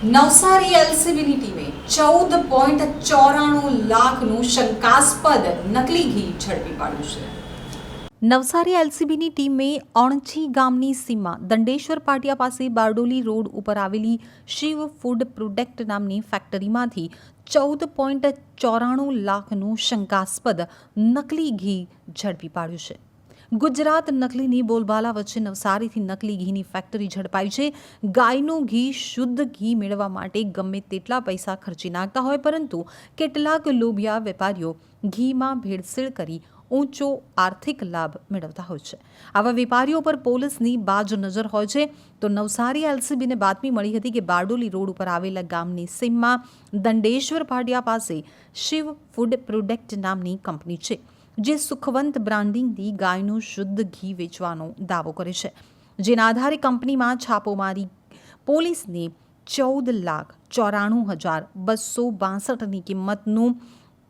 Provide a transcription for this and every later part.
નવસારી એલસીબીની ટીમે ચૌદ પોઈન્ટ ચોરાણું લાખનું શંકાસ્પદ નકલી ઘી ઝડપી પાડ્યું છે. નવસારી એલસીબીની ટીમે અણછી ગામની સીમા દંડેશ્વર પાટિયા પાસે બારડોલી રોડ ઉપર આવેલી શિવ ફૂડ પ્રોડક્ટ નામની ફેક્ટરીમાંથી ચૌદ પોઈન્ટ ચોરાણું લાખનું શંકાસ્પદ નકલી ઘી ઝડપી પાડ્યું છે. ગુજરાત નકલીની બોલબાલા વચ્ચે નવસારીથી નકલી ઘીની ફેક્ટરી ઝડપાઈ છે. ગાયનું ઘી, શુદ્ધ ઘી મેળવવા માટે ગમે તેટલા પૈસા ખર્ચી નાખતા હોય, પરંતુ કેટલાક લોભિયા વેપારીઓ ઘીમાં ભેળસેળ કરી ઊંચો આર્થિક લાભ મેળવતા હોય છે. આવા વેપારીઓ પર પોલીસની બાજ નજર હોય છે. તો નવસારી એલસીબીને બાતમી મળી હતી કે બારડોલી રોડ ઉપર આવેલા ગામની સીમમાં દંડેશ્વર પાટિયા પાસે શિવ ફૂડ પ્રોડક્ટ નામની કંપની છે. જે સુખવંત બ્રાન્ડિંગથી ગાયનું શુદ્ધ ઘી વેચવાનો દાવો કરે છે. જેના આધારે કંપનીમાં છાપો મારી પોલીસને ચૌદ લાખ ચોરાણું હજાર બસો બાસઠની કિંમતનું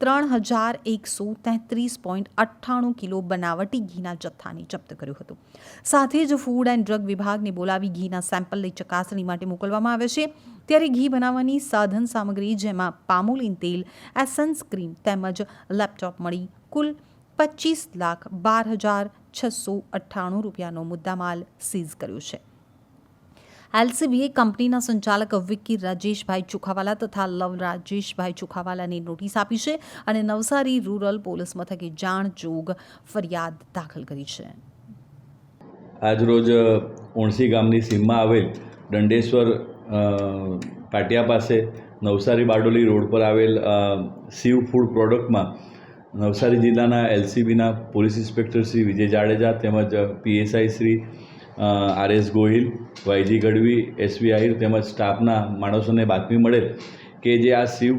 ત્રણ હજાર એકસો તેત્રીસ પોઈન્ટ અઠ્ઠાણું કિલો બનાવટી ઘીના જથ્થાને જપ્ત કર્યું હતું. સાથે જ ફૂડ એન્ડ ડ્રગ વિભાગને બોલાવી ઘીના સેમ્પલ લઈ ચકાસણી માટે મોકલવામાં આવે છે. ત્યારે ઘી બનાવવાની સાધન સામગ્રી જેમાં પામોલિન તેલ, એસન્સ ક્રીમ તેમજ લેપટોપ મળી કુલ પચીસ લાખ બાર હજાર છસો અઠ્ઠાણું રૂપિયાનો મુદ્દામાલ સીઝ કર્યો છે. એલસીબીએ કંપનીના સંચાલક વિક્કી રાજેશભાઈ ચુખાવાલા તથા લવ રાજેશભાઈ ચુખાવાલાને નોટિસ આપી છે અને નવસારી રૂરલ પોલીસ મથકે જાણ જોગ ફરિયાદ દાખલ કરી છે. આજરોજ ઓણસી ગામની સીમમાં આવેલ દંડેશ્વર પાટિયા પાસે નવસારી બારડોલી રોડ પર આવેલ શિવ ફૂડ પ્રોડક્ટમાં નવસારી જિલ્લાના એલસીબીના પોલીસ ઇન્સ્પેક્ટર શ્રી વિજય જાડેજા તેમજ PSI Shri R S Gohil, YG Gadhvi, SV Ahir તેમજ સ્ટાફના માણસોને બાતમી મળેલ કે જે આ શિવ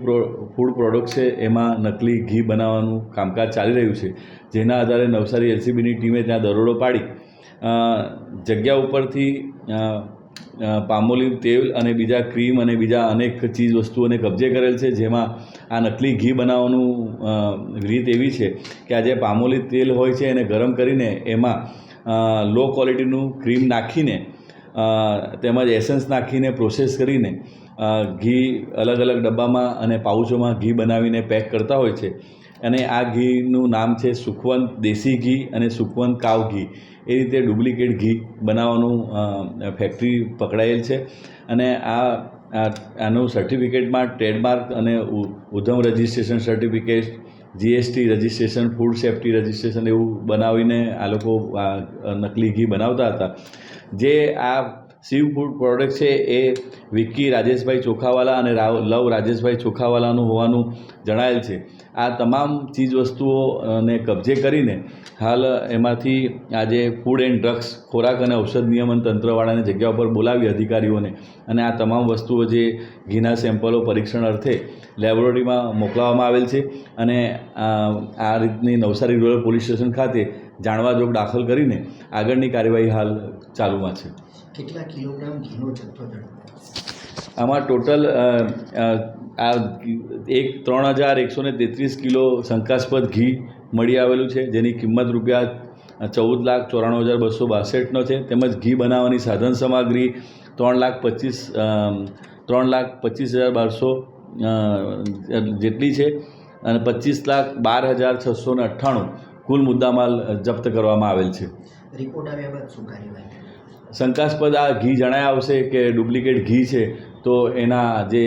ફૂડ પ્રોડક્ટ છે એમાં નકલી ઘી બનાવવાનું કામકાજ ચાલી રહ્યું છે. જેના આધારે નવસારી એલસીબીની ટીમે ત્યાં દરોડો પાડી. જગ્યા ઉપરથી પામોલિવ તેલ અને બીજા ક્રીમ અને બીજા અનેક ચીજ વસ્તુઓને કબજે કરેલ છે, જેમાં આ નકલી ઘી બનાવવાનું રીત એવી છે કે આ જે પામોલીવ તેલ હોય છે એને ગરમ કરીને એમાં લો ક્વોલિટીનું ક્રીમ નાખીને તેમજ એસન્સ નાખીને પ્રોસેસ કરીને ઘી અલગ અલગ ડબ્બામાં અને પાઉચોમાં ઘી બનાવીને પેક કરતા હોય છે. અને આ ઘીનું નામ છે સુખવંત દેશી ઘી અને સુખવંત કાવ ઘી. એ રીતે ડુપ્લિકેટ ઘી બનાવવાનું ફેક્ટરી પકડાયેલ છે. અને આ આનું સર્ટિફિકેટમાં ટ્રેડમાર્ક અને Udyam registration certificate GST registration food safety registration એવું બનાવીને આ લોકો નકલી ઘી બનાવતા હતા. જે આ શિવ ફૂડ પ્રોડક્ટ છે એ વિક્કી રાજેશભાઈ ચોખાવાલા અને રાવ, લવ રાજેશભાઈ ચોખાવાલાનું હોવાનું જણાયેલ છે. આ તમામ ચીજ વસ્તુઓને કબજે કરીને હાલ એમાંથી આજે ફૂડ એન્ડ ડ્રગ્સ ખોરાક અને ઔષધ નિયમન તંત્રવાળાને જગ્યા ઉપર બોલાવી અધિકારીઓને અને આ તમામ વસ્તુઓ જે ઘીના સેમ્પલો પરીક્ષણ અર્થે લેબોરેટરીમાં મોકલાવવામાં આવેલ છે અને આ રીતની નવસારી રૂરલ પોલીસ સ્ટેશન ખાતે જાણવા જોગ દાખલ કરીને આગળની કાર્યવાહી હાલ ચાલુમાં છે. કેટલા કિલોગ્રામ ઘીનો જથ્થો આમાં ટોટલ આ એક ત્રણ હજાર એકસો ને તેત્રીસ કિલો શંકાસ્પદ ઘી મળી આવેલું છે જેની કિંમત રૂપિયા ચૌદ લાખ ચોરાણું હજાર બસો બાસઠનો છે. તેમજ ઘી બનાવવાની સાધન સામગ્રી ત્રણ લાખ પચીસ ત્રણ લાખ પચીસ હજાર બારસો જેટલી છે. અને પચીસ લાખ બાર હજાર છસો ને અઠ્ઠાણું કુલ મુદ્દામાલ જપ્ત કરવામાં આવેલ છે. રિપોર્ટ આવ્યા બાદ શું કાર્યવાહી શંકાસ્પદ આ ઘી જણાય આવશે કે ડુપ્લિકેટ ઘી છે તો એના જે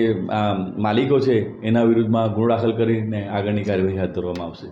માલિકો છે એના વિરુદ્ધમાં ગુણ દાખલ કરીને આગળની કાર્યવાહી હાથ ધરવામાં આવશે.